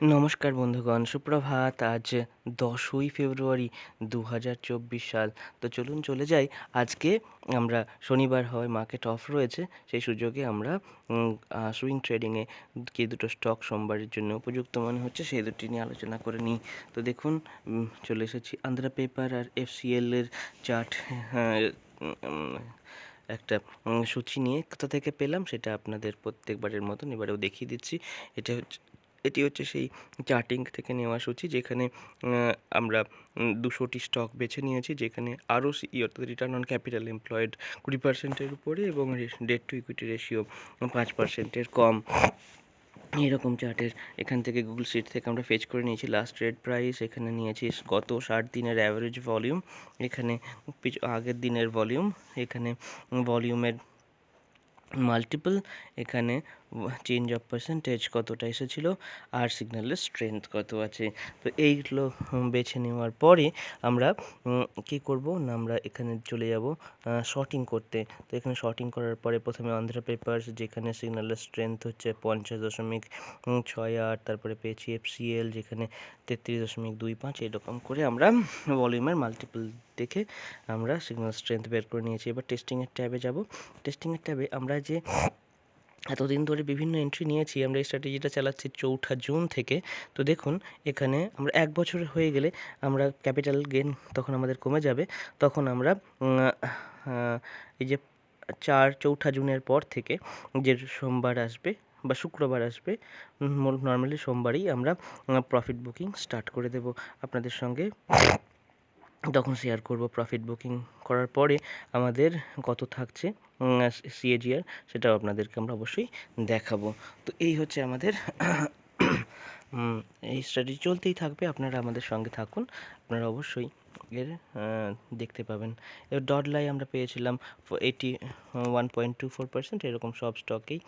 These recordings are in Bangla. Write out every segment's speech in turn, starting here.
নমস্কার বন্ধুগণ, সুপ্রভাত। আজ দশই ফেব্রুয়ারি দু হাজার চব্বিশ সাল। তো চলুন চলে যাই। আজকে আমরা শনিবার হয় মার্কেট অফ রয়েছে। সেই সুযোগে আমরা সুইং ট্রেডিংয়ে কি দুটো স্টক সোমবারের জন্য উপযুক্ত মনে হচ্ছে, সেই দুটি নিয়ে আলোচনা করে নিই। তো দেখুন চলে এসেছি আন্ধ্রা পেপার আর এফসিএল এর চার্ট একটা সূচি নিয়ে। কোথা থেকে পেলাম সেটা আপনাদের প্রত্যেকবারের মতন এবারেও দেখিয়ে দিচ্ছি। এটা হচ্ছে এটি হচ্ছে সেই চার্টিং থেকে নেওয়া সূচি যেখানে আমরা দুশোটি স্টক বেছে নিয়েছি যেখানে আরও সি অর্থাৎ রিটার্ন অন ক্যাপিটাল এমপ্লয়েড কুড়ি পার্সেন্টের উপরে এবং ডেট টু ইকুইটি রেশিও পাঁচ পার্সেন্টের কম। এরকম চার্টের এখান থেকে গুগল শিট থেকে আমরা ফেচ করে নিয়েছি। লাস্ট রেড প্রাইস এখানে নিয়েছি গত ষাট দিনের অ্যাভারেজ ভলিউম এখানে আগের দিনের ভলিউম এখানে ভলিউমের মাল্টিপল এখানে চেঞ্জ অফ পার্সেন্টেজ কতটা এসেছিল আর সিগন্যালের স্ট্রেংথ কত আছে। তো এইগুলো বেছে নেওয়ার পরে আমরা কি করব না আমরা এখানে চলে যাব শর্টিং করতে। তো এখানে শর্টিং করার পরে প্রথমে অন্ধ্রা পেপার্স যেখানে সিগন্যালের স্ট্রেংথ হচ্ছে পঞ্চাশ দশমিক ছয় আট, তারপরে পেয়েছি এফসিএল যেখানে তেত্রিশ দশমিক দুই পাঁচ, এরকম করে আমরা ভলিউমের মাল্টিপল দেখে আমরা সিগন্যাল স্ট্রেংথ বের করে নিয়েছি। এবার টেস্টিংয়ের ট্যাবে যাব। টেস্টিংয়ের ট্যাবে আমরা যে এতদিন ধরে বিভিন্ন এন্ট্রি নিয়েছি, আমরা এই স্ট্র্যাটেজিটা চালাচ্ছি চৌঠা জুন থেকে। তো দেখুন, এখানে আমরা এক বছর হয়ে গেলে আমরা ক্যাপিটাল গেন তখন আমাদের কমে যাবে। তখন আমরা এই যে চার চৌঠা জুনের পর থেকে যে সোমবার আসবে বা শুক্রবার আসবে নর্মালি সোমবারই আমরা প্রফিট বুকিং স্টার্ট করে দেব। আপনাদের সঙ্গে তখন শেয়ার করব প্রফিট বুকিং করার পরে আমাদের কত থাকছে? সিএজিআর সেটাও আপনাদেরকে আমরা অবশ্যই দেখাবো। তো এই হচ্ছে আমাদের এই স্টাডি চলতেই থাকবে, আপনারা আমাদের সঙ্গে থাকুন। আপনারা অবশ্যই এর দেখতে পাবেন। এবার ডট লাই আমরা পেয়েছিলাম eighty one point two four percent এরকম সব স্টকেই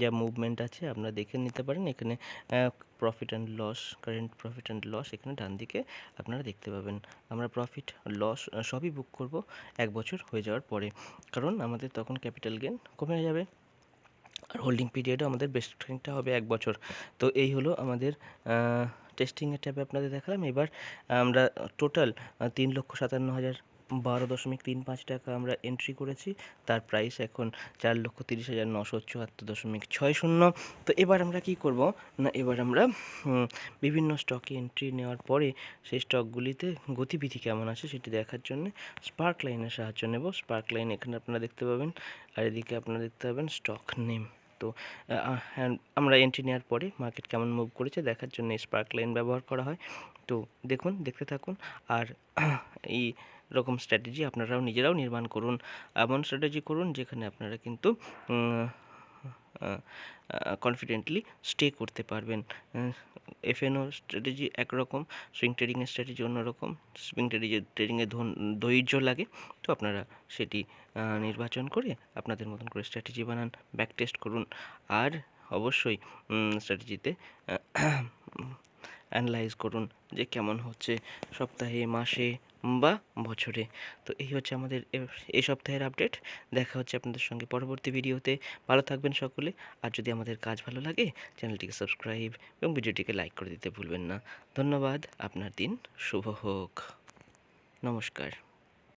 যা মুভমেন্ট আছে, আপনারা দেখে নিতে পারেন। এখানে profit and loss current profit and loss এখানে ডান দিকে আপনারা দেখতে পাবেন। আমরা প্রফিট লস সবই বুক করব এক বছর হয়ে যাওয়ার পরে। কারণ আমাদের তখন ক্যাপিটাল গেন কমে যাবে। আর হোল্ডিং পিরিয়ডও আমাদের বেস্ট ট্রেনিংটা হবে এক বছর। তো এই হলো আমাদের টেস্টিংয়ের ট্যাবে আপনাদের দেখালাম। এবার আমরা টোটাল তিন লক্ষ সাতান্ন হাজার বারো দশমিক তিন পাঁচ টাকা আমরা এন্ট্রি করেছি। তার প্রাইস এখন চার লক্ষ তিরিশ হাজার নশো চুয়াত্তর দশমিক ছয় শূন্য। তো এবার আমরা কি করব? না এবার আমরা বিভিন্ন স্টকে এন্ট্রি নেওয়ার পরে সেই স্টকগুলিতে গতিবিধি কেমন আছে সেটি দেখার জন্য স্পার্ক লাইনের সাহায্য নেব। স্পার্ক লাইন এখানে আপনারা দেখতে পাবেন আর এদিকে আপনারা দেখতে পাবেন স্টক নেম তো হ্যাঁ, আমরা এন্ট্রি নেওয়ার পরে মার্কেট কেমন মুভ করেছে দেখার জন্য স্পার্ক লাইন ব্যবহার করা হয়। তো দেখুন দেখতে থাকুন আর এই রকম স্ট্র্যাটেজি আপনারাও নিজেরাও নির্মাণ করুন। এমন স্ট্র্যাটেজি করুন যেখানে আপনারা কিন্তু কনফিডেন্টলি স্টে করতে পারবেন। এফএনও স্ট্র্যাটেজি একরকম সুইং ট্রেডিংয়ের স্ট্র্যাটেজি অন্যরকম। সুইং ট্রেডিংয়ে ট্রেডিংয়ে ধৈর্য লাগে, তো আপনারা সেটি নির্বাচন করে আপনাদের মতন করে স্ট্র্যাটেজি বানান ব্যাক টেস্ট করুন। আর অবশ্যই স্ট্র্যাটেজিতে অ্যানালাইজ করুন যে কেমন হচ্ছে সপ্তাহে, মাসে বা বছরে। তো এই হচ্ছে আমাদের এই সপ্তাহের আপডেট দেখা হচ্ছে আপনাদের সঙ্গে পরবর্তী ভিডিওতে। ভালো থাকবেন সকলে। আর যদি আমাদের কাজ ভালো লাগে, চ্যানেলটিকে সাবস্ক্রাইব এবং ভিডিওটিকে লাইক করে দিতে ভুলবেন না। ধন্যবাদ। আপনার দিন শুভ হোক। নমস্কার।